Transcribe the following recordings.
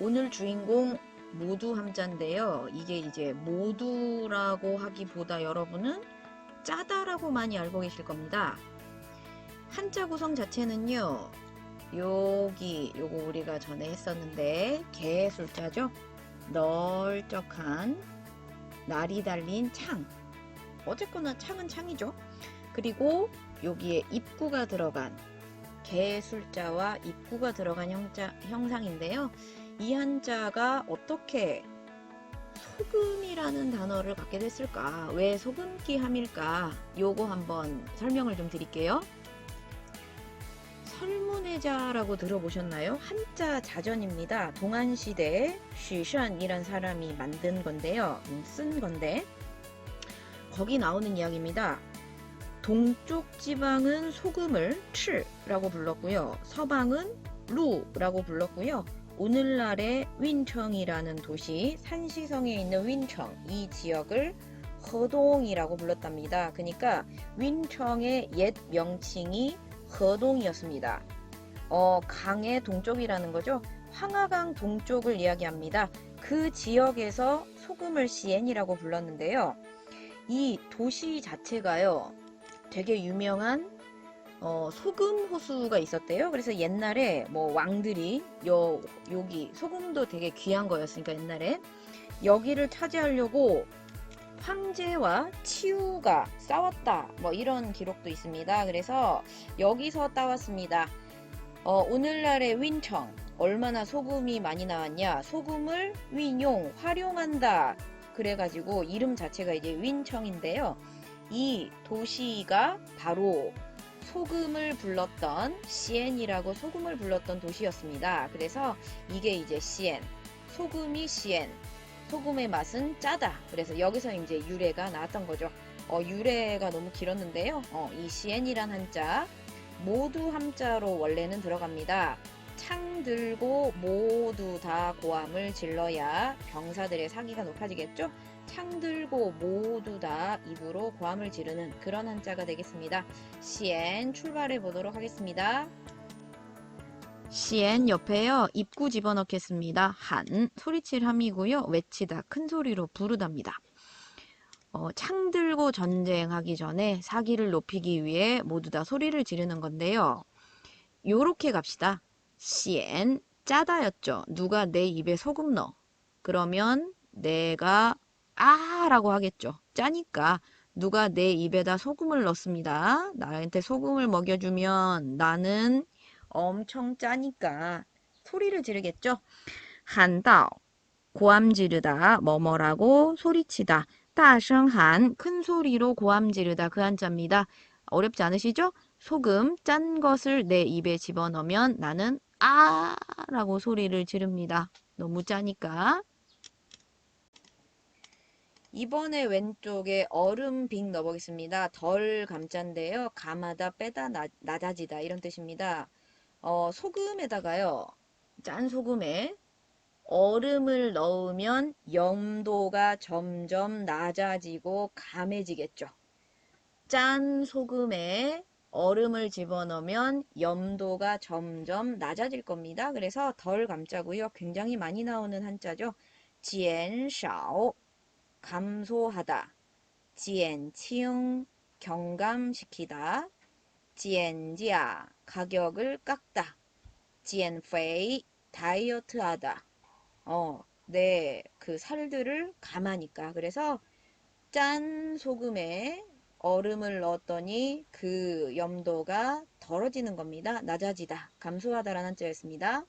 오늘 주인공 모두 함자인데요. 이게 이제 모두라고 하기보다 여러분은 짜다라고 많이 알고 계실 겁니다. 한자 구성 자체는요. 여기 요거 우리가 전에 했었는데 개 숫자죠. 널쩍한 날이 달린 창. 어쨌거나 창은 창이죠. 그리고 여기에 입구가 들어간 개 숫자와 입구가 들어간 형자, 형상인데요. 이 한자가 어떻게 소금이라는 단어를 갖게 됐을까? 왜 소금기 함일까? 요거 한번 설명을 좀 드릴게요. 설문해자라고 들어보셨나요? 한자 자전입니다. 동안시대 쉬션이란 사람이 만든 건데요. 음, 쓴 건데 거기 나오는 이야기입니다. 동쪽 지방은 소금을 칠라고 불렀고요. 서방은 루라고 불렀고요. 오늘날의 윈청이라는 도시 산시성에 있는 윈청 이 지역을 허동이라고 불렀답니다. 그러니까 윈청의 옛 명칭이 허동이었습니다. 어, 강의 동쪽이라는 거죠. 황하강 동쪽을 이야기합니다. 그 지역에서 소금을 시엔이라고 불렀는데요. 이 도시 자체가요. 되게 유명한 어, 소금 호수가 있었대요. 그래서 옛날에 뭐 왕들이 요 여기 소금도 되게 귀한 거였으니까 옛날에 여기를 차지하려고 황제와 치우가 싸웠다. 뭐 이런 기록도 있습니다. 그래서 여기서 따왔습니다. 어, 오늘날의 윈청 얼마나 소금이 많이 나왔냐? 소금을 윈용 활용한다. 그래가지고 이름 자체가 이제 윈청인데요. 이 도시가 바로 소금을 불렀던 시엔이라고 소금을 불렀던 도시였습니다. 그래서 이게 이제 시엔, 소금이 시엔, 소금의 맛은 짜다. 그래서 여기서 이제 유래가 나왔던 거죠. 어, 유래가 너무 길었는데요. 어, 이 시엔이란 한자 모두 함자로 원래는 들어갑니다. 창 들고 모두 다 고함을 질러야 병사들의 사기가 높아지겠죠? 창 들고 모두 다 입으로 고함을 지르는 그런 한자가 되겠습니다. 시엔 출발해 보도록 하겠습니다. 시엔 옆에요. 입구 집어넣겠습니다. 한 소리칠 함이고요. 외치다 큰 소리로 부르답니다. 어, 창 들고 전쟁하기 전에 사기를 높이기 위해 모두 다 소리를 지르는 건데요. 요렇게 갑시다. 시엔 짜다였죠. 누가 내 입에 소금 넣어. 그러면 내가 아 라고 하겠죠. 짜니까 누가 내 입에다 소금을 넣습니다. 나한테 소금을 먹여주면 나는 엄청 짜니까 소리를 지르겠죠. 한다 고함 지르다 뭐뭐라고 소리치다 따성한 큰 소리로 고함 지르다 그 한자입니다. 어렵지 않으시죠? 소금 짠 것을 내 입에 집어넣으면 나는 아 라고 소리를 지릅니다. 너무 짜니까. 이번에 왼쪽에 얼음 빅 넣어보겠습니다. 덜 감자인데요. 감하다 빼다 나, 낮아지다 이런 뜻입니다. 어, 소금에다가요. 짠 소금에 얼음을 넣으면 염도가 점점 낮아지고 감해지겠죠. 짠 소금에 얼음을 집어넣으면 염도가 점점 낮아질 겁니다. 그래서 덜 감자고요. 굉장히 많이 나오는 한자죠. 减少 감소하다, 지엔치응 경감시키다, 지엔지아 가격을 깎다, 지엔페이 다이어트하다. 어, 네, 그 살들을 감하니까. 그래서 짠 소금에 얼음을 넣었더니 그 염도가 덜어지는 겁니다. 낮아지다, 감소하다라는 한자였습니다.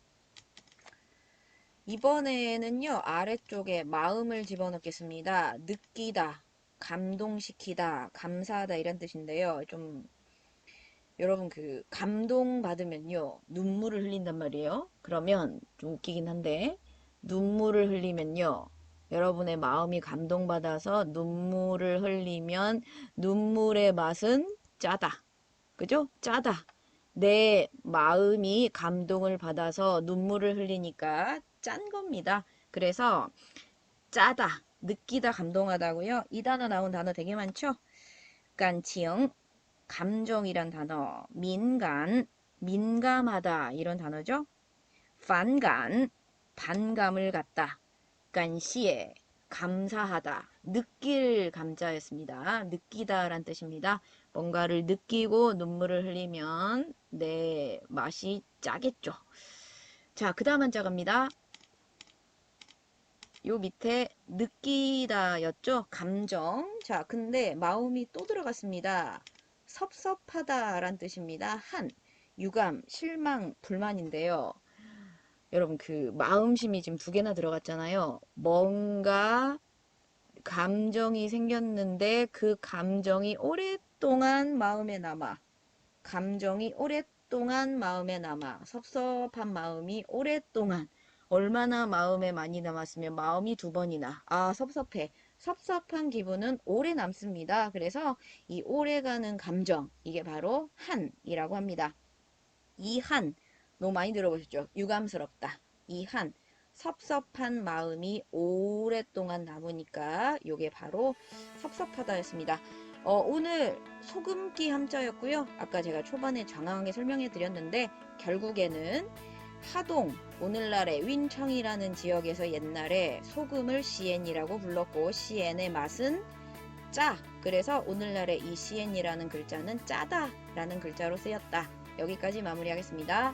이번에는요, 아래쪽에 마음을 집어넣겠습니다. 느끼다, 감동시키다, 감사하다 이런 뜻인데요. 좀 여러분 그 감동 받으면요 눈물을 흘린단 말이에요. 그러면 좀 웃기긴 한데 눈물을 흘리면요 여러분의 마음이 감동받아서 눈물을 흘리면 눈물의 맛은 짜다. 그죠? 짜다. 내 마음이 감동을 받아서 눈물을 흘리니까 짠 겁니다. 그래서 짜다, 느끼다, 감동하다고요. 이 단어 나온 단어 되게 많죠? 깐칭, 감정이란 단어, 민간, 민감하다 이런 단어죠. 반간, 반감을 갖다. 간시에 감사하다. 느낄 감자였습니다. 느끼다란 뜻입니다. 뭔가를 느끼고 눈물을 흘리면 내 맛이 짜겠죠. 자, 그 다음 한자 갑니다. 요 밑에 느끼다였죠? 감정. 자, 근데 마음이 또 들어갔습니다. 섭섭하다란 뜻입니다. 한, 유감, 실망, 불만인데요. 여러분, 그 마음심이 지금 두 개나 들어갔잖아요. 뭔가 감정이 생겼는데 그 감정이 오랫동안 마음에 남아. 감정이 오랫동안 마음에 남아. 섭섭한 마음이 오랫동안 얼마나 마음에 많이 남았으면 마음이 두 번이나 아 섭섭해 섭섭한 기분은 오래 남습니다. 그래서 이 오래가는 감정 이게 바로 한이라고 합니다. 이 한 너무 많이 들어보셨죠? 유감스럽다. 이 한 섭섭한 마음이 오랫동안 남으니까 요게 바로 섭섭하다였습니다. 어, 오늘 소금기 함자였고요. 아까 제가 초반에 장황하게 설명해 드렸는데 결국에는 하동, 오늘날의 윈청이라는 지역에서 옛날에 소금을 시엔이라고 불렀고 시엔의 맛은 짜. 그래서 오늘날의 이 시엔이라는 글자는 짜다라는 글자로 쓰였다. 여기까지 마무리하겠습니다.